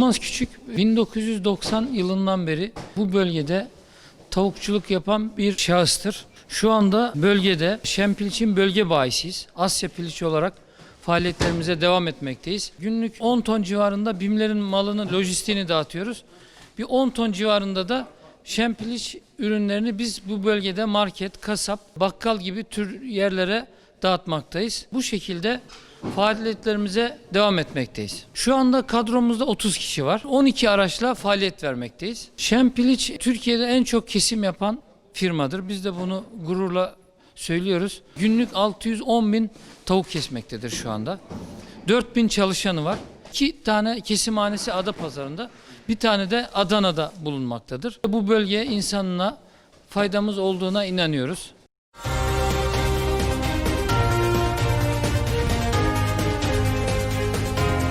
Yılmaz Küçük 1990 yılından beri bu bölgede tavukçuluk yapan bir şahıstır. Şu anda bölgede Şempilç'in bölge bayisiyiz. Asya Piliç olarak faaliyetlerimize devam etmekteyiz. Günlük 10 ton civarında BİM'lerin malını, lojistiğini dağıtıyoruz. Bir 10 ton civarında da Şempiliç ürünlerini biz bu bölgede market, kasap, bakkal gibi tür yerlere dağıtmaktayız. Bu şekilde faaliyetlerimize devam etmekteyiz. Şu anda kadromuzda 30 kişi var. 12 araçla faaliyet vermekteyiz. Şempiliç Türkiye'de en çok kesim yapan firmadır. Biz de bunu gururla söylüyoruz. Günlük 610 bin tavuk kesmektedir şu anda. 4000 çalışanı var. İki tane kesimhanesi Adapazarı'nda, bir tane de Adana'da bulunmaktadır. Bu bölgeye insanına faydamız olduğuna inanıyoruz.